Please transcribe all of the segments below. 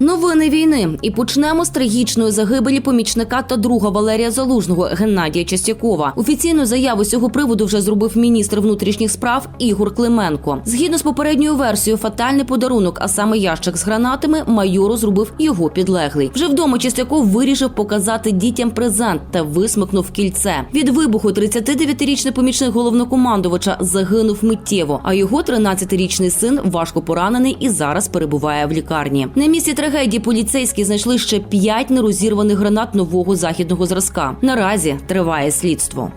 Новини війни і почнемо з трагічної загибелі помічника та друга Валерія Залужного Геннадія Частякова. Офіційну заяву з цього приводу вже зробив міністр внутрішніх справ Ігор Клименко. Згідно з попередньою версією, фатальний подарунок, а саме ящик з гранатами, майору зробив його підлеглий. Вже вдома Частяков вирішив показати дітям презент та висмикнув кільце. Від вибуху 39-річний помічник головнокомандувача загинув миттєво, а його 13-річний син важко поранений і зараз перебуває в лікарні. На місці трагедії поліцейські знайшли ще п'ять нерозірваних гранат нового західного зразка. Наразі триває слідство.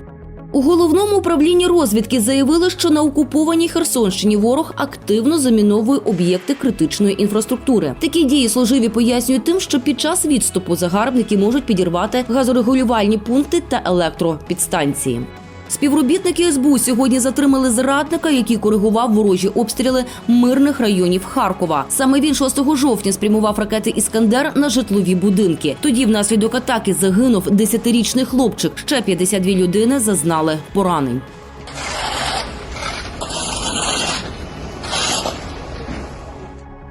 У головному управлінні розвідки заявили, що на окупованій Херсонщині ворог активно заміновує об'єкти критичної інфраструктури. Такі дії служиві пояснюють тим, що під час відступу загарбники можуть підірвати газорегулювальні пункти та електропідстанції. Співробітники СБУ сьогодні затримали зрадника, який коригував ворожі обстріли мирних районів Харкова. Саме він 6 жовтня спрямував ракети Іскандер на житлові будинки. Тоді, внаслідок атаки, загинув 10-річний хлопчик. Ще 52 людини зазнали поранень.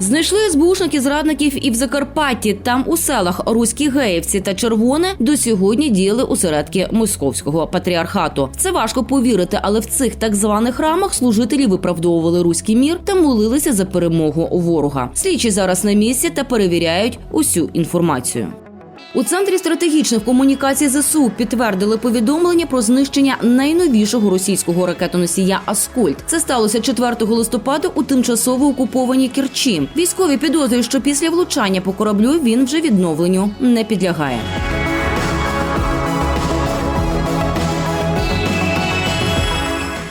Знайшли збушники зрадників і в Закарпатті. Там у селах Руські Геївці та Червоне до сьогодні діяли усередки московського патріархату. Це важко повірити, але в цих так званих храмах служителі виправдовували руський мір та молилися за перемогу ворога. Слідчі зараз на місці та перевіряють усю інформацію. У центрі стратегічних комунікацій ЗСУ підтвердили повідомлення про знищення найновішого російського ракетоносія Аскольд. Це сталося 4 листопада у тимчасово окупованій Керчі. Військові підозрюють, що після влучання по кораблю він вже відновленню не підлягає.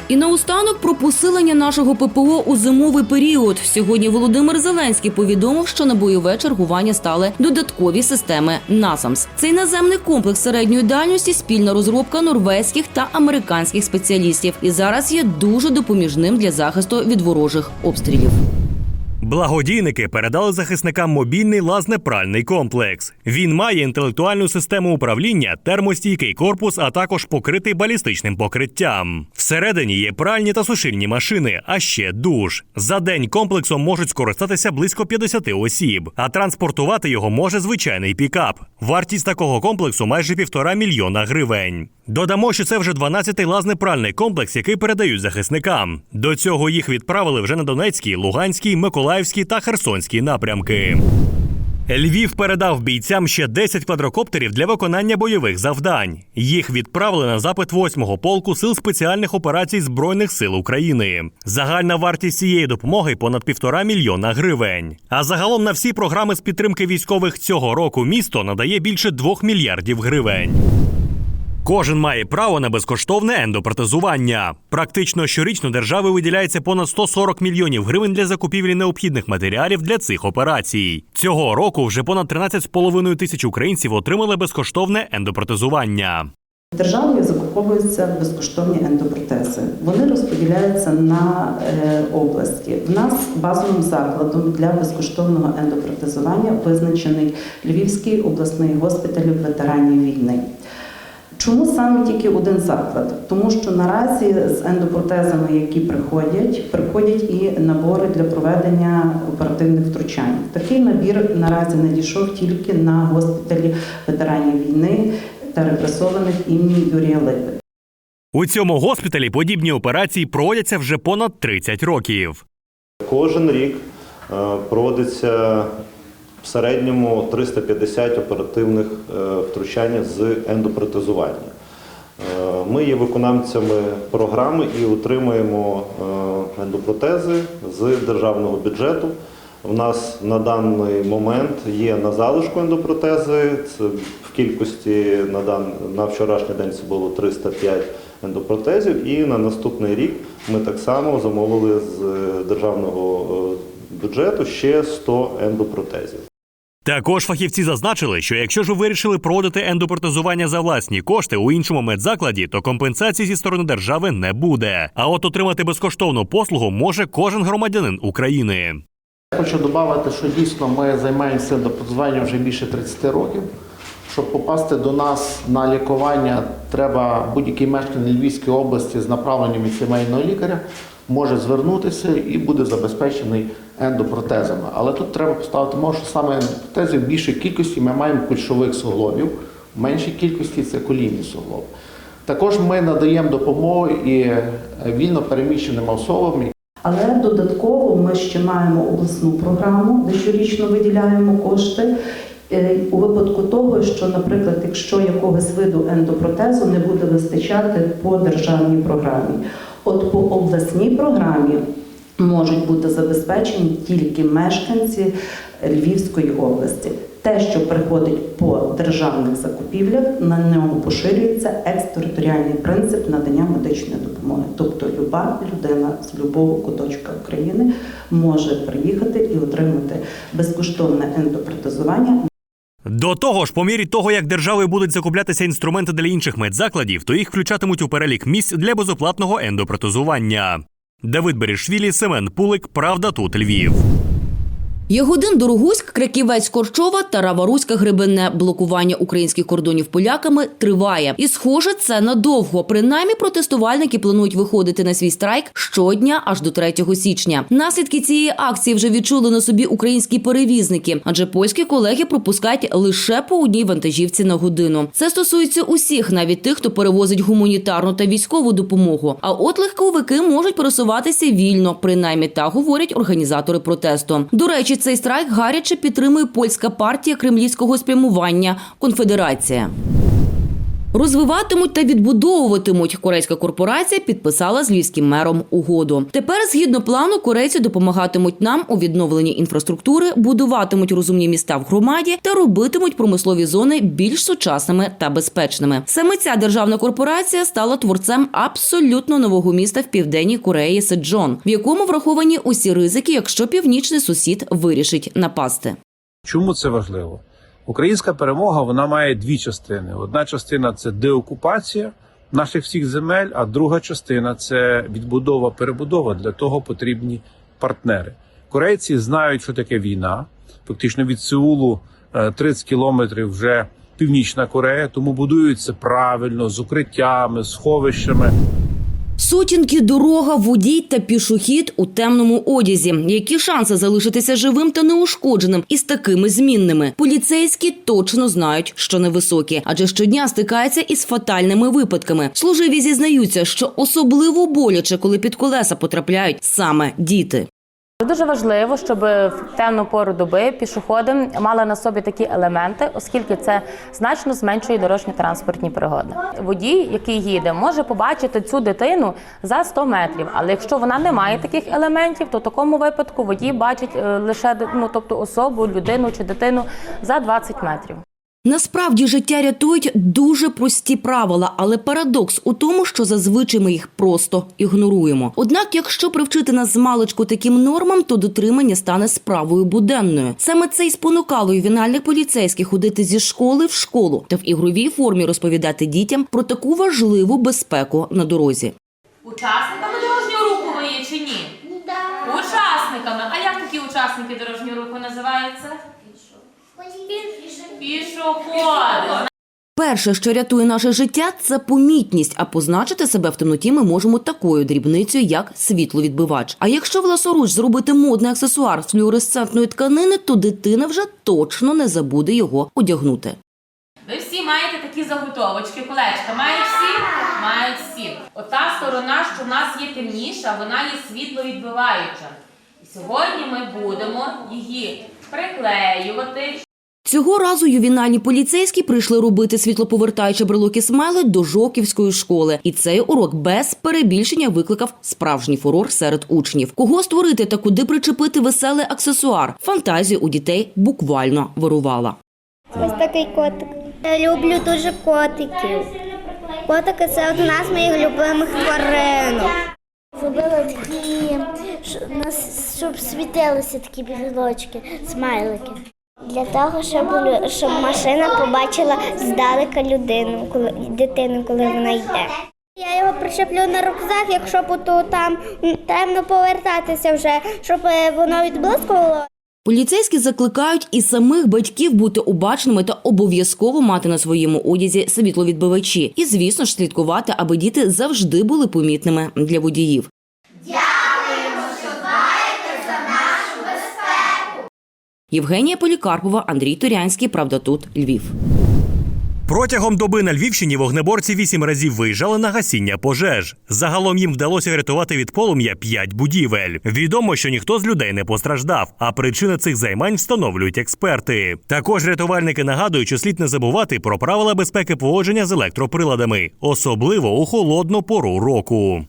І наостанок про посилення нашого ППО у зимовий період. Сьогодні Володимир Зеленський повідомив, що на бойове чергування стали додаткові системи НАСАМС. Цей наземний комплекс середньої дальності спільна розробка норвезьких та американських спеціалістів і зараз є дуже допоміжним для захисту від ворожих обстрілів. Благодійники передали захисникам мобільний лазнепральний комплекс. Він має інтелектуальну систему управління, термостійкий корпус, а також покритий балістичним покриттям. Всередині є пральні та сушильні машини, а ще душ. За день комплексом можуть скористатися близько 50 осіб, а транспортувати його може звичайний пікап. Вартість такого комплексу майже півтора мільйона гривень. Додамо, що це вже 12-й лазнепральний комплекс, який передають захисникам. До цього їх відправили вже на Донецький, Луганський, Миколаївський та Херсонський напрямки. Львів передав бійцям ще 10 квадрокоптерів для виконання бойових завдань. Їх відправили на запит 8-го полку сил спеціальних операцій Збройних сил України. Загальна вартість цієї допомоги понад півтора мільйона гривень. А загалом на всі програми з підтримки військових цього року місто надає більше 2 мільярдів гривень. Кожен має право на безкоштовне ендопротезування. Практично щорічно держави виділяється понад 140 мільйонів гривень для закупівлі необхідних матеріалів для цих операцій. Цього року вже понад 13,5 тисяч українців отримали безкоштовне ендопротезування. Державою закуповуються безкоштовні ендопротези. Вони розподіляються на е, області. В нас базовим закладом для безкоштовного ендопротезування визначений Львівський обласний госпіталь ветеранів війни. Чому саме тільки один заклад? Тому що наразі з ендопротезами, які приходять, приходять і набори для проведення оперативних втручань. Такий набір наразі надійшов тільки на госпіталі ветеранів війни та репресованих імені Юрія Липи. У цьому госпіталі подібні операції проводяться вже понад 30 років. Кожен рік е, проводиться в середньому 350 оперативних е, втручань з ендопротезування. Е, Ми є виконавцями програми і отримуємо е, ендопротези з державного бюджету. У нас на даний момент є на залишку ендопротези. Це в кількості на, дан, на вчорашній день це було 305 ендопротезів. І на наступний рік ми так само замовили з державного бюджету ще 100 ендопротезів. Також фахівці зазначили, що якщо ж ви вирішили проводити ендопротезування за власні кошти у іншому медзакладі, то компенсації зі сторони держави не буде. А от отримати безкоштовну послугу може кожен громадянин України. Хочу додати, що дійсно ми займаємося ендопротезуванням вже більше 30 років. Щоб попасти до нас на лікування, треба будь-який мешканець Львівської області з направленням сімейного лікаря може звернутися і буде забезпечений ендопротезами. Але тут треба поставити мову, що саме ендопротези в більшій кількості ми маємо кульшових суглобів, в меншій кількості це колінні суглоби. Також ми надаємо допомогу і вільно переміщеним особам, Але додатково ми ще маємо обласну програму, де щорічно виділяємо кошти. Е, У випадку того, що, наприклад, якщо якогось виду ендопротезу не буде вистачати по державній програмі, от по обласній програмі можуть бути забезпечені тільки мешканці Львівської області. Те, що приходить по державних закупівлях, на ньому поширюється екстериторіальний принцип надання медичної допомоги. Тобто люба людина з будь-якого куточка України може приїхати і отримати безкоштовне ендопротезування До того ж, по мірі того, як державою будуть закуплятися інструменти для інших медзакладів, то їх включатимуть у перелік місць для безоплатного ендопротезування. Давид Берішвілі, Семен Пулик, Правда тут Львів. Ягодин Дорогуськ, Краківець Корчова та Раваруська Гребенне. Блокування українських кордонів поляками триває. І схоже, це надовго. Принаймні, протестувальники планують виходити на свій страйк щодня аж до 3 січня. Наслідки цієї акції вже відчули на собі українські перевізники, адже польські колеги пропускають лише по одній вантажівці на годину. Це стосується усіх, навіть тих, хто перевозить гуманітарну та військову допомогу. А от легковики можуть пересуватися вільно, принаймні так говорять організатори протесту. До речі, цей страйк гаряче підтримує польська партія кремлівського спрямування Конфедерація. Розвиватимуть та відбудовуватимуть. Корейська корпорація підписала з львівським мером угоду. Тепер, згідно плану, корейці допомагатимуть нам у відновленні інфраструктури, будуватимуть розумні міста в громаді та робитимуть промислові зони більш сучасними та безпечними. Саме ця державна корпорація стала творцем абсолютно нового міста в південній Кореї Седжон, в якому враховані усі ризики, якщо північний сусід вирішить напасти. Чому це важливо? Українська перемога вона має дві частини. Одна частина це деокупація наших всіх земель, а друга частина це відбудова, перебудова. Для того потрібні партнери. Корейці знають, що таке війна. Фактично від Сеулу е, 30 кілометрів вже Північна Корея, тому будуються правильно з укриттями, сховищами. Сутінки, дорога, водій та пішохід у темному одязі. Які шанси залишитися живим та неушкодженим із такими змінними? Поліцейські точно знають, що невисокі, адже щодня стикаються із фатальними випадками. Служиві зізнаються, що особливо боляче, коли під колеса потрапляють саме діти. Дуже важливо, щоб в темну пору доби пішоходи мали на собі такі елементи, оскільки це значно зменшує дорожньо-транспортні пригоди. Водій, який їде, може побачити цю дитину за 100 метрів. Але якщо вона не має таких елементів, то в такому випадку водій бачить е, лише ну, тобто особу, людину чи дитину за 20 метрів. Насправді життя рятують дуже прості правила, але парадокс у тому, що зазвичай ми їх просто ігноруємо. Однак, якщо привчити нас з маличку таким нормам, то дотримання стане справою буденною. Саме це й спонукало ювенальних поліцейських ходити зі школи в школу та в ігровій формі розповідати дітям про таку важливу безпеку на дорозі. Учасниками дорожнього руху ви є чи ні? Учасниками. А як такі учасники дорожнього руху називаються? Пішоходи. Перше, що рятує наше життя, це помітність. А позначити себе в темноті ми можемо такою дрібницею, як світловідбивач. А якщо власоруч зробити модний аксесуар з флюоресцентної тканини, то дитина вже точно не забуде його одягнути. Ви всі маєте такі заготовочки, колечка. Мають всі? Мають всі. Ота сторона, що в нас є темніша, вона є світловідбиваюча. І сьогодні ми будемо її приклеювати. Цього разу ювінальні поліцейські прийшли робити світлоповертаючі брелоки смели до Жоківської школи. І цей урок без перебільшення викликав справжній фурор серед учнів. Кого створити та куди причепити веселий аксесуар? Фантазія у дітей буквально вирувала. Ось такий котик. Я люблю дуже котиків. Котики це одна з моїх любимих тваринок. Зробила такі, щоб світилися такі білочки, смайлики. Для того, щоб, щоб машина побачила здалека людину, коли дитину, коли вона йде. Я його причеплю на рюкзак, якщо буду там темно повертатися вже, щоб е, воно відблискувало. Поліцейські закликають і самих батьків бути обачними та обов'язково мати на своєму одязі світловідбивачі. І, звісно ж, слідкувати, аби діти завжди були помітними для водіїв. Євгенія Полікарпова, Андрій Турянський. Правда, тут Львів. Протягом доби на Львівщині вогнеборці вісім разів виїжджали на гасіння пожеж. Загалом їм вдалося врятувати від полум'я п'ять будівель. Відомо, що ніхто з людей не постраждав, а причини цих займань встановлюють експерти. Також рятувальники нагадують, що слід не забувати про правила безпеки поводження з електроприладами, особливо у холодну пору року.